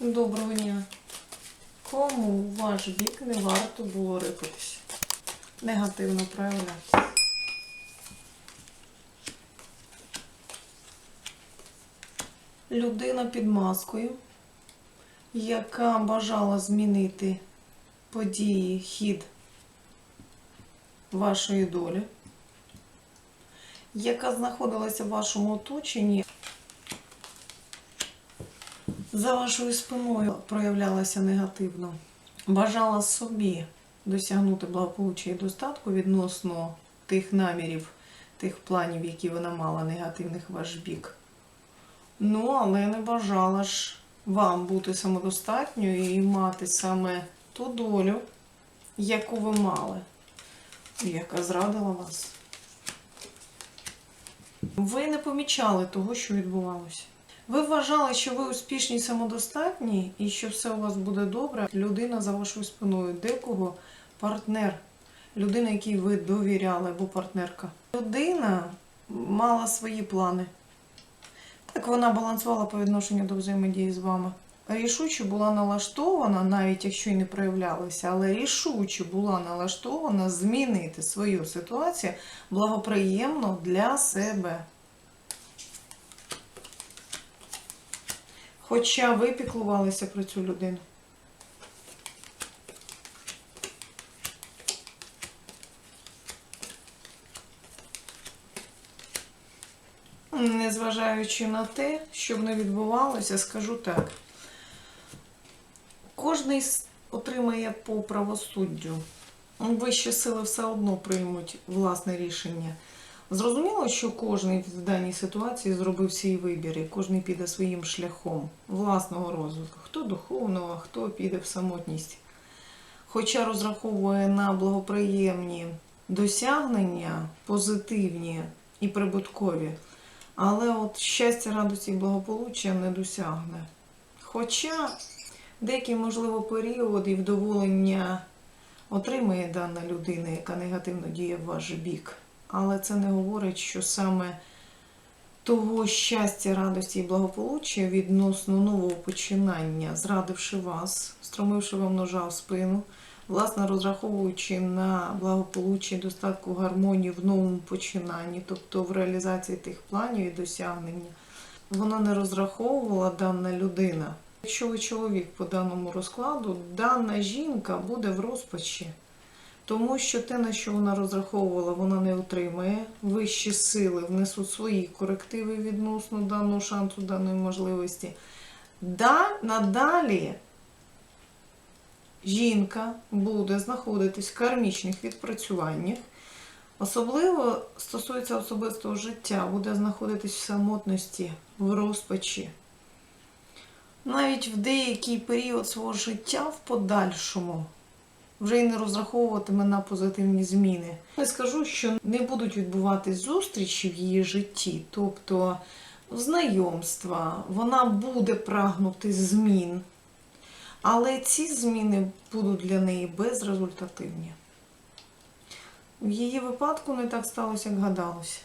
Доброго дня. Кому ваш бік не варто було рипатися? Негативно проявлятися. Людина під маскою, яка бажала змінити події, хід вашої долі, яка знаходилася в вашому оточенні, за вашою спиною проявлялася негативно. Бажала собі досягнути благополуччя і достатку відносно тих намірів, тих планів, які вона мала негативних ваш бік. Ну, але не бажала ж вам бути самодостатньою і мати саме ту долю, яку ви мали, яка зрадила вас. Ви не помічали того, що відбувалося. Ви вважали, що ви успішні самодостатні, і що все у вас буде добре. Людина за вашою спиною, декого партнер, людина, якій ви довіряли, або партнерка. Людина мала свої плани. Так вона балансувала по відношенню до взаємодії з вами. Рішуче була налаштована, навіть якщо й не проявлялася, але рішуче була налаштована змінити свою ситуацію благоприємно для себе. Хоча ви піклувалися про цю людину. Незважаючи на те, що б не відбувалося, скажу так. Кожний отримає по правосуддю. Вищі сили все одно приймуть власне рішення. Зрозуміло, що кожен в даній ситуації зробив свій вибір, і кожен піде своїм шляхом власного розвитку. Хто духовного, хто піде в самотність. Хоча розраховує на благоприємні досягнення, позитивні і прибуткові, але от щастя, радості і благополуччя не досягне. Хоча деякий, можливо, період і вдоволення отримає дана людина, яка негативно діє в ваш бік. Але це не говорить, що саме того щастя, радості і благополуччя відносно нового починання, зрадивши вас, стромивши вам ножа в спину, власне розраховуючи на благополуччя, достатку гармонії в новому починанні, тобто в реалізації тих планів і досягнення, вона не розраховувала дана людина. Якщо ви чоловік по даному розкладу, дана жінка буде в розпачі. Тому що те, на що вона розраховувала, вона не отримає. Вищі сили внесуть свої корективи відносно даного шансу, даної можливості. Да, надалі жінка буде знаходитись в кармічних відпрацюваннях. Особливо стосується особистого життя, буде знаходитись в самотності, в розпачі. Навіть в деякий період свого життя в подальшому вже й не розраховуватиме на позитивні зміни. Не скажу, що не будуть відбуватись зустрічі в її житті, тобто знайомства, вона буде прагнути змін, але ці зміни будуть для неї безрезультативні. В її випадку не так сталося, як гадалося.